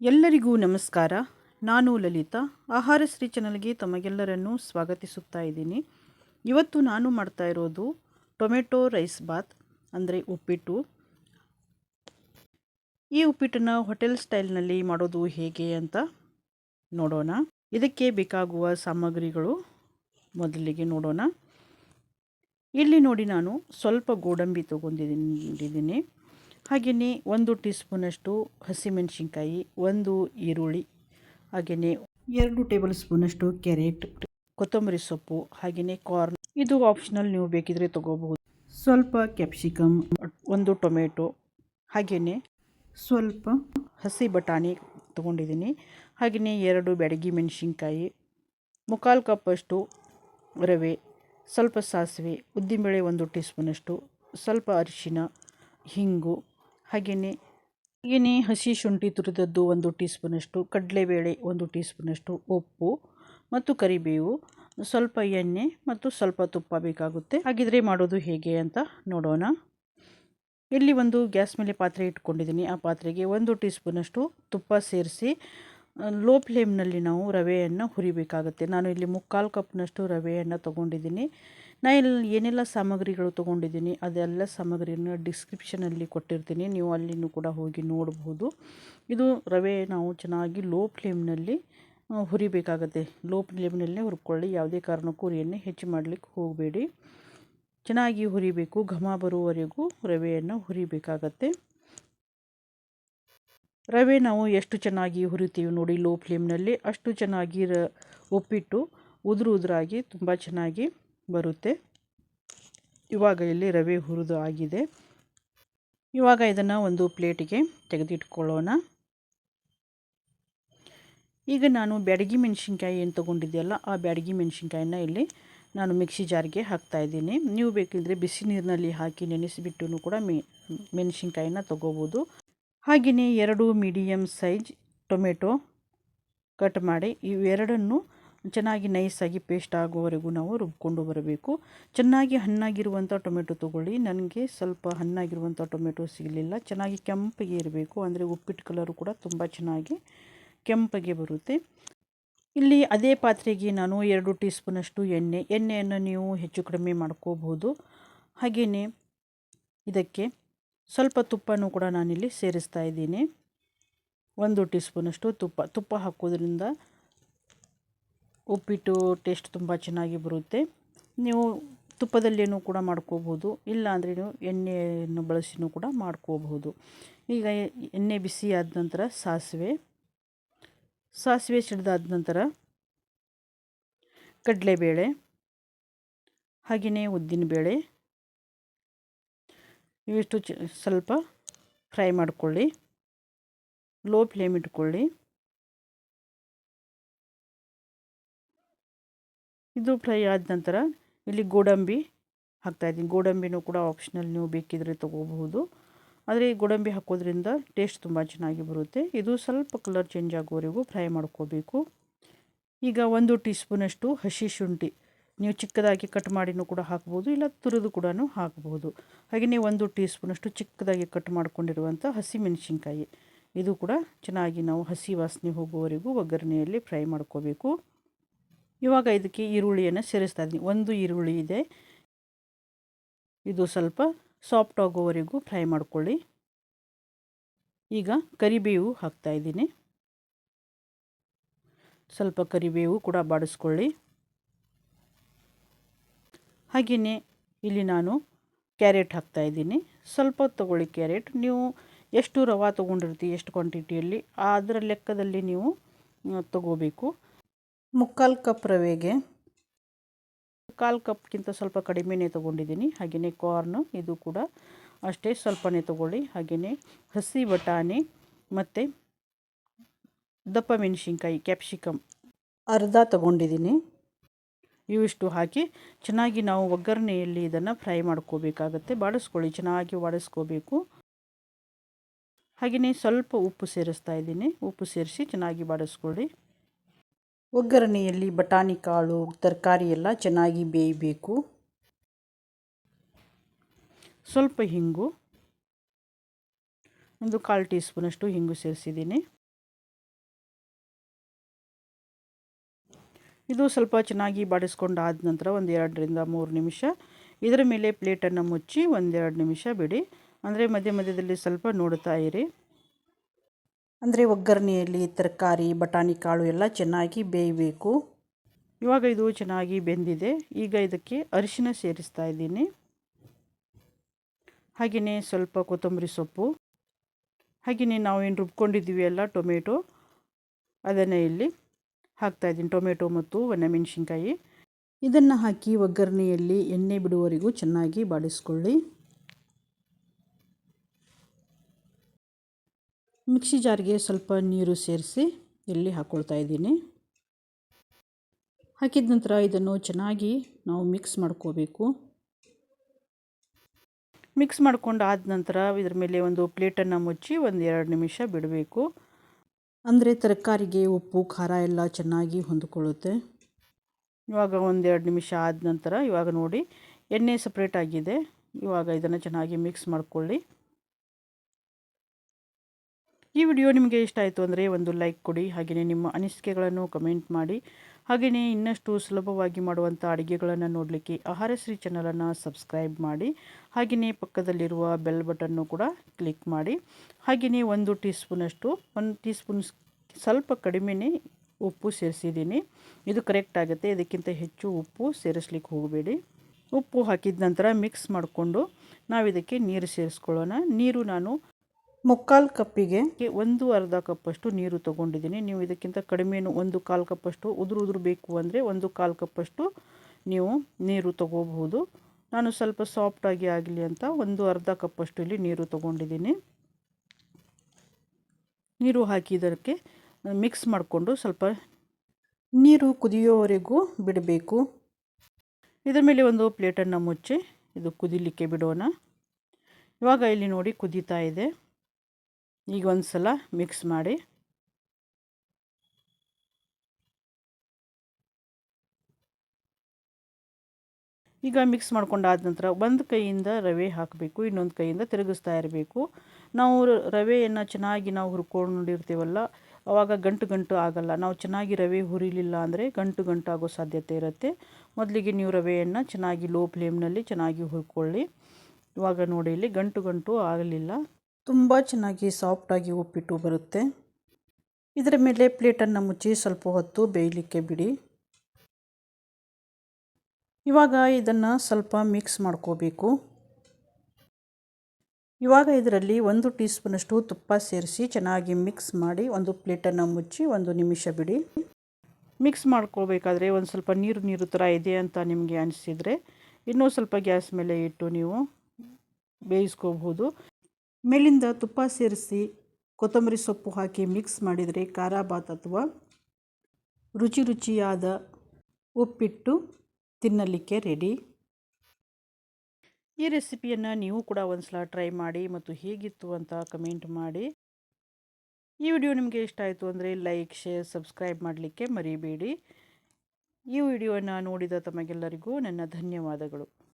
ಎಲ್ಲರಿಗೂ ನಮಸ್ಕಾರ. ನಾನು ಲಲಿತಾ. ಆಹಾರ ಶ್ರೀ ಚಾನಲ್ಗೆ ತಮಗೆಲ್ಲರನ್ನೂ ಸ್ವಾಗತಿಸುತ್ತಾ ಇದ್ದೀನಿ. ಇವತ್ತು ನಾನು ಮಾಡ್ತಾ ಇರೋದು ಟೊಮೆಟೊ ರೈಸ್ ಬಾತ್, ಅಂದರೆ ಉಪ್ಪಿಟ್ಟು. ಈ ಉಪ್ಪಿಟ್ಟನ್ನು ಹೋಟೆಲ್ ಸ್ಟೈಲ್ನಲ್ಲಿ ಮಾಡೋದು ಹೇಗೆ ಅಂತ ನೋಡೋಣ. ಇದಕ್ಕೆ ಬೇಕಾಗುವ ಸಾಮಗ್ರಿಗಳು ಮೊದಲಿಗೆ ನೋಡೋಣ. ಇಲ್ಲಿ ನೋಡಿ ನಾನು ಸ್ವಲ್ಪ ಗೋಡಂಬಿ ತೊಗೊಂಡಿದ್ದೀನಿ ಹಾಗೆಯೇ ಒಂದು ಟೀ ಸ್ಪೂನಷ್ಟು ಹಸಿಮೆಣಸಿನ್ಕಾಯಿ, ಒಂದು ಈರುಳ್ಳಿ, ಹಾಗೆಯೇ ಎರಡು ಟೇಬಲ್ ಸ್ಪೂನಷ್ಟು ಕ್ಯಾರೆಟ್, ಕೊತ್ತಂಬರಿ ಸೊಪ್ಪು, ಹಾಗೆಯೇ ಕಾರ್ನ್. ಇದು ಆಪ್ಷನಲ್ ನೀವು ಬೇಕಿದ್ರೆ ತಗೋಬಹುದು. ಸ್ವಲ್ಪ ಕ್ಯಾಪ್ಸಿಕಮ್ ಒಂದು ಟೊಮೆಟೊ, ಹಾಗೆಯೇ ಸ್ವಲ್ಪ ಹಸಿ ಬಟಾಣಿ ತೊಗೊಂಡಿದ್ದೀನಿ. ಹಾಗೆಯೇ ಎರಡು ಬೆಡಗಿ ಮೆಣಸಿನ್ಕಾಯಿ, ಮುಕ್ಕಾಲು ಕಪ್ಪಷ್ಟು ರವೆ, ಸ್ವಲ್ಪ ಸಾಸಿವೆ, ಉದ್ದಿನಬೇಳೆ ಒಂದು ಟೀ ಸ್ಪೂನಷ್ಟು ಸ್ವಲ್ಪ ಅರಿಶಿನ, ಹಿಂಗು ಹಾಗೆಯೇ ಹಾಗೆಯೇ ಹಸಿ ಶುಂಠಿ ತುರಿದದ್ದು ಒಂದು ಟೀ ಸ್ಪೂನಷ್ಟು ಕಡಲೆಬೇಳೆ ಒಂದು ಟೀ ಸ್ಪೂನಷ್ಟು ಉಪ್ಪು ಮತ್ತು ಕರಿಬೇವು, ಸ್ವಲ್ಪ ಎಣ್ಣೆ ಮತ್ತು ಸ್ವಲ್ಪ ತುಪ್ಪ ಬೇಕಾಗುತ್ತೆ. ಹಾಗಿದ್ರೆ ಮಾಡೋದು ಹೇಗೆ ಅಂತ ನೋಡೋಣ. ಇಲ್ಲಿ ಒಂದು ಗ್ಯಾಸ್ ಮೇಲೆ ಪಾತ್ರೆ ಇಟ್ಕೊಂಡಿದ್ದೀನಿ. ಆ ಪಾತ್ರೆಗೆ ಒಂದು ಟೀ ಸ್ಪೂನಷ್ಟು ತುಪ್ಪ ಸೇರಿಸಿ ಲೋ ಫ್ಲೇಮ್ನಲ್ಲಿ ನಾವು ರವೆಯನ್ನು ಹುರಿಬೇಕಾಗುತ್ತೆ. ನಾನು ಇಲ್ಲಿ ಮುಕ್ಕಾಲು ಕಪ್ನಷ್ಟು ರವೆಯನ್ನು ತೊಗೊಂಡಿದ್ದೀನಿ. ನಾನು ಇಲ್ಲಿ ಏನೆಲ್ಲ ಸಾಮಗ್ರಿಗಳು ತೊಗೊಂಡಿದ್ದೀನಿ, ಅದೆಲ್ಲ ಸಾಮಗ್ರಿಯನ್ನು ಡಿಸ್ಕ್ರಿಪ್ಷನಲ್ಲಿ ಕೊಟ್ಟಿರ್ತೀನಿ. ನೀವು ಅಲ್ಲಿನೂ ಕೂಡ ಹೋಗಿ ನೋಡಬಹುದು ಇದು ರವೆ ನಾವು ಚೆನ್ನಾಗಿ ಲೋ ಫ್ಲೇಮ್ನಲ್ಲಿ ಹುರಿಬೇಕಾಗತ್ತೆ. ಲೋ ಫ್ಲೇಮ್ನಲ್ಲೇ ಹುರ್ಕೊಳ್ಳಿ. ಯಾವುದೇ ಕಾರಣಕ್ಕೂ ಉರಿಯನ್ನು ಹೆಚ್ಚು ಮಾಡಲಿಕ್ಕೆ ಹೋಗಬೇಡಿ. ಚೆನ್ನಾಗಿ ಹುರಿಬೇಕು. ಘಮ ಬರುವವರೆಗೂ ರವೆಯನ್ನು ಹುರಿಬೇಕಾಗತ್ತೆ. ರವೆ ನಾವು ಎಷ್ಟು ಚೆನ್ನಾಗಿ ಹುರಿತೀವಿ ನೋಡಿ ಲೋ ಫ್ಲೇಮ್ನಲ್ಲಿ ಅಷ್ಟು ಚೆನ್ನಾಗಿ ರ ಉಪ್ಪಿಟ್ಟು ಉದುರು ಉದುರಾಗಿ ತುಂಬ ಚೆನ್ನಾಗಿ ಬರುತ್ತೆ. ಇವಾಗ ಇಲ್ಲಿ ರವೆ ಹುರಿದು ಆಗಿದೆ. ಇವಾಗ ಇದನ್ನು ಒಂದು ಪ್ಲೇಟಿಗೆ ತೆಗೆದಿಟ್ಕೊಳ್ಳೋಣ. ಈಗ ನಾನು ಬ್ಯಾಡಗಿ ಮೆಣಸಿನ್ಕಾಯಿ ಏನು ತೊಗೊಂಡಿದ್ದೆಯಲ್ಲ ಆ ಬ್ಯಾಡಗಿ ಮೆಣಸಿನ್ಕಾಯಿನ ಇಲ್ಲಿ ನಾನು ಮಿಕ್ಸಿ ಜಾರಿಗೆ ಹಾಕ್ತಾ ಇದ್ದೀನಿ. ನೀವು ಬೇಕಿದ್ದರೆ ಬಿಸಿ ನೀರಿನಲ್ಲಿ ಹಾಕಿ ನೆನೆಸಿಬಿಟ್ಟು ಕೂಡ ಮೆ ಮೆಣಸಿನ್ಕಾಯಿನ ತೊಗೋಬೋದು. ಹಾಗೆಯೇ ಎರಡು ಮೀಡಿಯಮ್ ಸೈಜ್ ಟೊಮೆಟೊ ಕಟ್ ಮಾಡಿ, ಇವೆರಡನ್ನು ಚೆನ್ನಾಗಿ ನೈಸಾಗಿ ಪೇಸ್ಟ್ ಆಗುವವರೆಗೂ ನಾವು ರುಬ್ಕೊಂಡು ಬರಬೇಕು. ಚೆನ್ನಾಗಿ ಹಣ್ಣಾಗಿರುವಂಥ ಟೊಮೆಟೊ ತೊಗೊಳ್ಳಿ. ನನಗೆ ಸ್ವಲ್ಪ ಹಣ್ಣಾಗಿರುವಂಥ ಟೊಮೆಟೊ ಸಿಗಲಿಲ್ಲ. ಚೆನ್ನಾಗಿ ಕೆಂಪಗೆ ಇರಬೇಕು. ಅಂದರೆ ಉಪ್ಪಿಟ್ಟು ಕಲರು ಕೂಡ ತುಂಬ ಚೆನ್ನಾಗಿ ಕೆಂಪಗೆ ಬರುತ್ತೆ. ಇಲ್ಲಿ ಅದೇ ಪಾತ್ರೆಗೆ ನಾನು ಎರಡು ಟೀ ಸ್ಪೂನಷ್ಟು ಎಣ್ಣೆ. ಎಣ್ಣೆಯನ್ನು ನೀವು ಹೆಚ್ಚು ಕಡಿಮೆ ಮಾಡ್ಕೋಬಹುದು. ಹಾಗೆಯೇ ಇದಕ್ಕೆ ಸ್ವಲ್ಪ ತುಪ್ಪನೂ ಕೂಡ ನಾನಿಲ್ಲಿ ಸೇರಿಸ್ತಾ ಇದ್ದೀನಿ. ಒಂದು ಟೀ ಸ್ಪೂನಷ್ಟು ತುಪ್ಪ ತುಪ್ಪ ಹಾಕೋದ್ರಿಂದ ಉಪ್ಪಿಟ್ಟು ಟೇಸ್ಟ್ ತುಂಬ ಚೆನ್ನಾಗಿ ಬರುತ್ತೆ. ನೀವು ತುಪ್ಪದಲ್ಲೇನೂ ಕೂಡ ಮಾಡ್ಕೋಬೋದು ಇಲ್ಲ ಅಂದರೆ ನೀವು ಎಣ್ಣೆಯನ್ನು ಬಳಸಿನೂ ಕೂಡ ಮಾಡ್ಕೋಬಹುದು ಈಗ ಎಣ್ಣೆ ಬಿಸಿ ಆದ ನಂತರ ಸಾಸಿವೆ ಸಾಸಿವೆ ಸಿಡಿದಾದ ನಂತರ ಕಡಲೆಬೇಳೆ, ಹಾಗೆಯೇ ಉದ್ದಿನಬೇಳೆ ಇವಿಷ್ಟು ಸ್ವಲ್ಪ ಫ್ರೈ ಮಾಡಿಕೊಳ್ಳಿ. ಲೋ ಫ್ಲೇಮ್ ಇಟ್ಕೊಳ್ಳಿ. ಇದು ಫ್ರೈ ಆದ ನಂತರ ಇಲ್ಲಿ ಗೋಡಂಬಿ ಹಾಕ್ತಾಯಿದ್ದೀನಿ ಗೋಡಂಬಿನೂ ಕೂಡ ಆಪ್ಷನಲ್ ನೀವು ಬೇಕಿದ್ರೆ ತೊಗೋಬಹುದು. ಆದರೆ ಈ ಗೋಡಂಬಿ ಹಾಕೋದ್ರಿಂದ ಟೇಸ್ಟ್ ತುಂಬ ಚೆನ್ನಾಗಿ ಬರುತ್ತೆ. ಇದು ಸ್ವಲ್ಪ ಕಲರ್ ಚೇಂಜ್ ಆಗೋವರೆಗೂ ಫ್ರೈ ಮಾಡ್ಕೋಬೇಕು. ಈಗ ಒಂದು ಟೀ ಸ್ಪೂನಷ್ಟು ಹಸಿ ಶುಂಠಿ. ನೀವು ಚಿಕ್ಕದಾಗಿ ಕಟ್ ಮಾಡಿನೂ ಕೂಡ ಹಾಕ್ಬೋದು, ಇಲ್ಲ ತುರಿದು ಕೂಡ ಹಾಕ್ಬೋದು. ಹಾಗೆಯೇ ಒಂದು ಟೀ ಸ್ಪೂನಷ್ಟು ಚಿಕ್ಕದಾಗಿ ಕಟ್ ಮಾಡಿಕೊಂಡಿರುವಂಥ ಹಸಿ ಮೆಣಸಿನ್ಕಾಯಿ ಇದು ಕೂಡ ಚೆನ್ನಾಗಿ ನಾವು ಹಸಿ ವಾಸನೆ ಹೋಗುವವರೆಗೂ ಒಗ್ಗರಣೆಯಲ್ಲಿ ಫ್ರೈ ಮಾಡ್ಕೋಬೇಕು. ಇವಾಗ ಇದಕ್ಕೆ ಈರುಳ್ಳಿಯನ್ನು ಸೇರಿಸ್ತಾ ಇದ್ದೀನಿ. ಒಂದು ಈರುಳ್ಳಿ ಇದೆ. ಇದು ಸ್ವಲ್ಪ ಸಾಫ್ಟ್ ಆಗೋವರೆಗೂ ಫ್ರೈ ಮಾಡ್ಕೊಳ್ಳಿ. ಈಗ ಕರಿಬೇವು ಹಾಕ್ತಾಯಿದ್ದೀನಿ ಸ್ವಲ್ಪ ಕರಿಬೇವು ಕೂಡ ಬಾಡಿಸ್ಕೊಳ್ಳಿ. ಹಾಗೆಯೇ ಇಲ್ಲಿ ನಾನು ಕ್ಯಾರೆಟ್ ಹಾಕ್ತಾಯಿದ್ದೀನಿ ಸ್ವಲ್ಪ ತೊಗೊಳ್ಳಿ ಕ್ಯಾರೆಟ್. ನೀವು ಎಷ್ಟು ರವೆ ತೊಗೊಂಡಿರ್ತೀವಿ ಎಷ್ಟು ಕ್ವಾಂಟಿಟಿಯಲ್ಲಿ, ಅದರ ಲೆಕ್ಕದಲ್ಲಿ ನೀವು ತಗೋಬೇಕು. ಮುಕ್ಕಾಲು ಕಪ್ ರವೆಗೆ ಕಾಲು ಕಪ್ಗಿಂತ ಸ್ವಲ್ಪ ಕಡಿಮೆನೇ ತೊಗೊಂಡಿದ್ದೀನಿ. ಹಾಗೆಯೇ ಕಾರ್ನ್ ಇದು ಕೂಡ ಅಷ್ಟೇ ಸ್ವಲ್ಪನೇ ತೊಗೊಳ್ಳಿ. ಹಾಗೆಯೇ ಹಸಿ ಬಟಾಣಿ ಮತ್ತು ದಪ್ಪ ಮೆಣಸಿನ್ಕಾಯಿ, ಕ್ಯಾಪ್ಸಿಕಮ್ ಅರ್ಧ ತೊಗೊಂಡಿದ್ದೀನಿ. ಇವಿಷ್ಟು ಹಾಕಿ ಚೆನ್ನಾಗಿ ನಾವು ಒಗ್ಗರಣೆಯಲ್ಲಿ ಇದನ್ನು ಫ್ರೈ ಮಾಡ್ಕೋಬೇಕಾಗತ್ತೆ. ಬಾಡಿಸ್ಕೊಳ್ಳಿ ಚೆನ್ನಾಗಿ ಬಾಡಿಸ್ಕೋಬೇಕು ಹಾಗೆಯೇ ಸ್ವಲ್ಪ ಉಪ್ಪು ಸೇರಿಸ್ತಾ ಇದ್ದೀನಿ. ಉಪ್ಪು ಸೇರಿಸಿ ಚೆನ್ನಾಗಿ ಬಾಡಿಸ್ಕೊಳ್ಳಿ ಒಗ್ಗರಣೆಯಲ್ಲಿ ಬಟಾಣಿ ಕಾಳು, ತರಕಾರಿ ಎಲ್ಲ ಚೆನ್ನಾಗಿ ಬೇಯಬೇಕು. ಸ್ವಲ್ಪ ಹಿಂಗು. ಒಂದು ಕಾಲು ಟೀ ಸ್ಪೂನಷ್ಟು ಹಿಂಗು ಸೇರಿಸಿದ್ದೀನಿ. ಇದು ಸ್ವಲ್ಪ ಚೆನ್ನಾಗಿ ಬಾಡಿಸ್ಕೊಂಡು ಆದ ನಂತರ ಒಂದು ಎರಡರಿಂದ ಮೂರು ನಿಮಿಷ. ಇದರ ಮೇಲೆ ಪ್ಲೇಟನ್ನು ಮುಚ್ಚಿ ಒಂದೆರಡು ನಿಮಿಷ ಬಿಡಿ. ಅಂದರೆ ಮಧ್ಯ ಮಧ್ಯದಲ್ಲಿ ಸ್ವಲ್ಪ ನೋಡ್ತಾ ಇರಿ. ಅಂದರೆ ಒಗ್ಗರಣೆಯಲ್ಲಿ ತರಕಾರಿ, ಬಟಾಣಿ ಕಾಳು ಎಲ್ಲ ಚೆನ್ನಾಗಿ ಬೇಯಬೇಕು. ಇವಾಗ ಇದು ಚೆನ್ನಾಗಿ ಬೆಂದಿದೆ. ಈಗ ಇದಕ್ಕೆ ಅರಿಶಿನ ಸೇರಿಸ್ತಾ ಇದ್ದೀನಿ. ಹಾಗೆಯೇ ಸ್ವಲ್ಪ ಕೊತ್ತಂಬರಿ ಸೊಪ್ಪು. ಹಾಗೆಯೇ ನಾವೇನು ರುಬ್ಕೊಂಡಿದ್ದೀವಿ ಅಲ್ಲ ಟೊಮೆಟೊ, ಅದನ್ನು ಇಲ್ಲಿ ಹಾಕ್ತಾಯಿದ್ದೀನಿ ಟೊಮೆಟೊ ಮತ್ತು ಒಣಮೆಣಸಿನ್ಕಾಯಿ ಇದನ್ನು ಹಾಕಿ ಒಗ್ಗರಣೆಯಲ್ಲಿ ಎಣ್ಣೆ ಬಿಡುವವರೆಗೂ ಚೆನ್ನಾಗಿ ಬಾಡಿಸ್ಕೊಳ್ಳಿ ಮಿಕ್ಸಿ ಜಾರ್ಗೆ ಸ್ವಲ್ಪ ನೀರು ಸೇರಿಸಿ ಇಲ್ಲಿ ಹಾಕ್ಕೊಳ್ತಾ ಇದ್ದೀನಿ. ಹಾಕಿದ ನಂತರ ಇದನ್ನು ಚೆನ್ನಾಗಿ ನಾವು ಮಿಕ್ಸ್ ಮಾಡ್ಕೋಬೇಕು. ಮಿಕ್ಸ್ ಮಾಡ್ಕೊಂಡು ಆದ ನಂತರ ಇದ್ರ ಮೇಲೆ ಒಂದು ಪ್ಲೇಟನ್ನು ಮುಚ್ಚಿ ಒಂದು ಎರಡು ನಿಮಿಷ ಬಿಡಬೇಕು. ಅಂದರೆ ತರಕಾರಿಗೆ ಉಪ್ಪು, ಖಾರ ಎಲ್ಲ ಚೆನ್ನಾಗಿ ಹೊಂದಿಕೊಳ್ಳುತ್ತೆ. ಇವಾಗ ಒಂದೆರಡು ನಿಮಿಷ ಆದ ನಂತರ ಇವಾಗ ನೋಡಿ ಎಣ್ಣೆ ಸಪ್ರೇಟ್ ಆಗಿದೆ. ಇವಾಗ ಇದನ್ನು ಚೆನ್ನಾಗಿ ಮಿಕ್ಸ್ ಮಾಡಿಕೊಳ್ಳಿ. ಈ ವಿಡಿಯೋ ನಿಮಗೆ ಇಷ್ಟ ಆಯಿತು ಅಂದರೆ ಒಂದು ಲೈಕ್ ಕೊಡಿ ಹಾಗೆಯೇ ನಿಮ್ಮ ಅನಿಸಿಕೆಗಳನ್ನು ಕಮೆಂಟ್ ಮಾಡಿ. ಹಾಗೆಯೇ ಇನ್ನಷ್ಟು ಸುಲಭವಾಗಿ ಮಾಡುವಂಥ ಅಡುಗೆಗಳನ್ನು ನೋಡಲಿಕ್ಕೆ ಆಹಾರ ಶ್ರೀ ಚಾನಲನ್ನು ಸಬ್ಸ್ಕ್ರೈಬ್ ಮಾಡಿ, ಹಾಗೆಯೇ ಪಕ್ಕದಲ್ಲಿರುವ ಬೆಲ್ ಬಟನ್ನು ಕೂಡ ಕ್ಲಿಕ್ ಮಾಡಿ. ಹಾಗೆಯೇ ಒಂದು ಟೀ ಸ್ಪೂನಷ್ಟು ಒಂದು ಟೀ ಸ್ಪೂನ್ ಸ್ವಲ್ಪ ಕಡಿಮೆನೇ ಉಪ್ಪು ಸೇರಿಸಿದ್ದೀನಿ. ಇದು ಕರೆಕ್ಟ್ ಆಗುತ್ತೆ, ಇದಕ್ಕಿಂತ ಹೆಚ್ಚು ಉಪ್ಪು ಸೇರಿಸ್ಲಿಕ್ಕೆ ಹೋಗಬೇಡಿ. ಉಪ್ಪು ಹಾಕಿದ ನಂತರ ಮಿಕ್ಸ್ ಮಾಡಿಕೊಂಡು ನಾವು ಇದಕ್ಕೆ ನೀರು ಸೇರಿಸ್ಕೊಳ್ಳೋಣ. ನೀರು ನಾನು ಮುಕ್ಕಾಲು ಕಪ್ಪಿಗೆ ಒಂದು ಅರ್ಧ ಕಪ್ಪಷ್ಟು ನೀರು ತೊಗೊಂಡಿದ್ದೀನಿ. ನೀವು ಇದಕ್ಕಿಂತ ಕಡಿಮೆನು ಒಂದು ಕಾಲು ಕಪ್ಪಷ್ಟು, ಉದುರು ಉದುರು ಬೇಕು ಅಂದರೆ ಒಂದು ಕಾಲು ಕಪ್ಪಷ್ಟು ನೀವು ನೀರು ತಗೋಬಹುದು. ನಾನು ಸ್ವಲ್ಪ ಸಾಫ್ಟಾಗಿ ಆಗಲಿ ಅಂತ ಒಂದು ಅರ್ಧ ಕಪ್ಪಷ್ಟು ಇಲ್ಲಿ ನೀರು ತೊಗೊಂಡಿದ್ದೀನಿ. ನೀರು ಹಾಕಿದ್ದಕ್ಕೆ ಮಿಕ್ಸ್ ಮಾಡಿಕೊಂಡು ಸ್ವಲ್ಪ ನೀರು ಕುದಿಯೋವರೆಗೂ ಬಿಡಬೇಕು. ಇದರ ಮೇಲೆ ಒಂದು ಪ್ಲೇಟನ್ನು ಮುಚ್ಚಿ ಇದು ಕುದಿಲಿಕ್ಕೆ ಬಿಡೋಣ. ಇವಾಗ ಇಲ್ಲಿ ನೋಡಿ ಕುದೀತಾ ಇದೆ. ಈಗ ಒಂದು ಸಲ ಮಿಕ್ಸ್ ಮಾಡಿ. ಈಗ ಮಿಕ್ಸ್ ಮಾಡ್ಕೊಂಡಾದ ನಂತರ ಒಂದು ಕೈಯಿಂದ ರವೆ ಹಾಕಬೇಕು, ಇನ್ನೊಂದು ಕೈಯಿಂದ ತಿರುಗಿಸ್ತಾ ಇರಬೇಕು. ನಾವು ರವೆಯನ್ನು ಚೆನ್ನಾಗಿ ನಾವು ಹುರ್ಕೊಂಡಿರ್ತೀವಲ್ಲ ಆವಾಗ ಗಂಟು ಗಂಟು ಆಗಲ್ಲ. ನಾವು ಚೆನ್ನಾಗಿ ರವೆ ಹುರಿಲಿಲ್ಲ ಅಂದರೆ ಗಂಟು ಗಂಟು ಆಗೋ ಸಾಧ್ಯತೆ ಇರುತ್ತೆ. ಮೊದಲಿಗೆ ನೀವು ರವೆಯನ್ನು ಚೆನ್ನಾಗಿ ಲೋ ಫ್ಲೇಮ್ನಲ್ಲಿ ಚೆನ್ನಾಗಿ ಹುರ್ಕೊಳ್ಳಿ. ಇವಾಗ ನೋಡಿ ಇಲ್ಲಿ ಗಂಟು ಗಂಟು ಆಗಲಿಲ್ಲ. ತುಂಬ ಚೆನ್ನಾಗಿ ಸಾಫ್ಟಾಗಿ ಉಪ್ಪಿಟ್ಟು ಬರುತ್ತೆ. ಇದರ ಮೇಲೆ ಪ್ಲೇಟನ್ನು ಮುಚ್ಚಿ ಸ್ವಲ್ಪ ಹೊತ್ತು ಬೇಯಲಿಕ್ಕೆ ಬಿಡಿ. ಇವಾಗ ಇದನ್ನು ಸ್ವಲ್ಪ ಮಿಕ್ಸ್ ಮಾಡ್ಕೋಬೇಕು. ಇವಾಗ ಇದರಲ್ಲಿ ಒಂದು ಟೀ ಸ್ಪೂನಷ್ಟು ತುಪ್ಪ ಸೇರಿಸಿ ಚೆನ್ನಾಗಿ ಮಿಕ್ಸ್ ಮಾಡಿ ಒಂದು ಪ್ಲೇಟನ್ನು ಮುಚ್ಚಿ ಒಂದು ನಿಮಿಷ ಬಿಡಿ. ಮಿಕ್ಸ್ ಮಾಡ್ಕೋಬೇಕಾದ್ರೆ ಒಂದು ಸ್ವಲ್ಪ ನೀರು ನೀರು ಥರ ಇದೆ ಅಂತ ನಿಮಗೆ ಅನಿಸಿದರೆ ಇನ್ನೂ ಸ್ವಲ್ಪ ಗ್ಯಾಸ್ ಮೇಲೆ ಇಟ್ಟು ನೀವು ಬೇಯಿಸ್ಕೋಬಹುದು. ಮೇಲಿಂದ ತುಪ್ಪ ಸೇರಿಸಿ ಕೊತ್ತಂಬರಿ ಸೊಪ್ಪು ಹಾಕಿ ಮಿಕ್ಸ್ ಮಾಡಿದರೆ ಖಾರ ಬಾತ್ ಅಥವಾ ರುಚಿ ರುಚಿಯಾದ ಉಪ್ಪಿಟ್ಟು ತಿನ್ನಲಿಕ್ಕೆ ರೆಡಿ. ಈ ರೆಸಿಪಿಯನ್ನು ನೀವು ಕೂಡ ಒಂದು ಸಲ ಟ್ರೈ ಮಾಡಿ ಮತ್ತು ಹೇಗಿತ್ತು ಅಂತ ಕಮೆಂಟ್ ಮಾಡಿ. ಈ ವಿಡಿಯೋ ನಿಮಗೆ ಇಷ್ಟ ಆಯಿತು ಅಂದರೆ ಲೈಕ್, ಶೇರ್, ಸಬ್ಸ್ಕ್ರೈಬ್ ಮಾಡಲಿಕ್ಕೆ ಮರಿಬೇಡಿ. ಈ ವಿಡಿಯೋನ ನೋಡಿದ ತಮಗೆಲ್ಲರಿಗೂ ನನ್ನ ಧನ್ಯವಾದಗಳು.